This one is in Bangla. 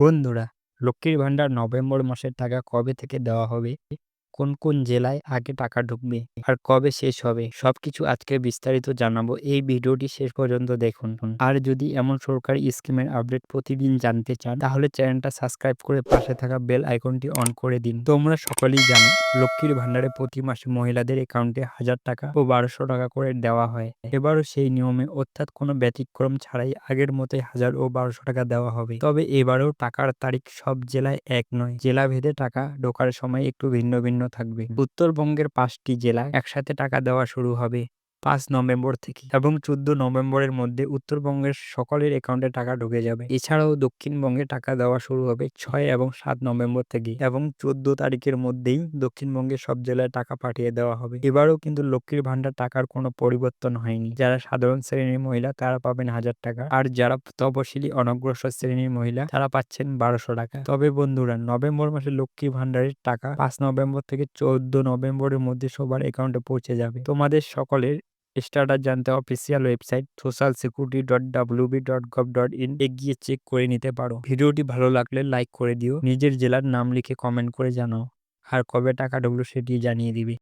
বন্ধুরা লক্ষ্মীর ভাণ্ডার নভেম্বর মাসের টাকা কবে থেকে দেওয়া হবে? কোন কোন জেলায় আগে টাকা ঢুকবে আর কবে শেষ হবে, সবকিছু আজকে বিস্তারিত জানাব। এই ভিডিওটি শেষ পর্যন্ত দেখুন। আর যদি এমন সরকারি স্কিমের আপডেট প্রতিদিন জানতে চান, তাহলে চ্যানেলটা সাবস্ক্রাইব করে পাশে থাকা বেল আইকনটি অন করে দিন। তোমরা সকলেই জানো, লক্ষ্মীর ভান্ডারে প্রতি মাসে মহিলাদের অ্যাকাউন্টে হাজার টাকা ও বারোশো টাকা করে দেওয়া হয়। এবারও সেই নিয়মে অর্থাৎ কোনো ব্যতিক্রম ছাড়াই আগের মতোই হাজার ও বারোশো টাকা দেওয়া হবে। তবে এবারেও টাকার তারিখ সব জেলায় এক নয়। জেলা ভেদে টাকা ঢোকার সময় একটু ভিন্ন ভিন্ন থাকবে। উত্তরবঙ্গের পাঁচটি জেলায় একসাথে টাকা দেওয়া শুরু হবে। পাঁচ নভেম্বর থেকে এবং চোদ্দ নভেম্বরের মধ্যে উত্তরবঙ্গের সকলের অ্যাকাউন্টে টাকা ঢুকে যাবে। এছাড়াও দক্ষিণবঙ্গে টাকা দেওয়া শুরু হবে ছয় এবং সাত নভেম্বর থেকে এবং চোদ্দ তারিখের মধ্যেই দক্ষিণবঙ্গের সব জেলায় টাকা পাঠিয়ে দেওয়া হবে। এবারও কিন্তু লক্ষ্মীর ভান্ডার টাকার কোনো পরিবর্তন হয়নি। যারা সাধারণ শ্রেণির মহিলা তারা পাবেন হাজার টাকা। আর যারা তপশিলি অনগ্রসর শ্রেণির মহিলা তারা পাচ্ছেন বারোশো টাকা। তবে বন্ধুরা, নভেম্বর মাসে লক্ষ্মী ভান্ডারের টাকা পাঁচ নভেম্বর থেকে চোদ্দ নভেম্বরের মধ্যে সবার অ্যাকাউন্টে পৌঁছে যাবে। তোমাদের সকলের স্টার্টার জানতে official website social security dot WB dot gov dot in এ গিয়ে চেক করে নিতে পারো। ভিডিওটি ভালো লাগলে লাইক করে দিও। নিজের জেলার নাম লিখে কমেন্ট করে জানাও। আর কবে টাকা ঢুকলো সেটি জানিয়ে দিবে।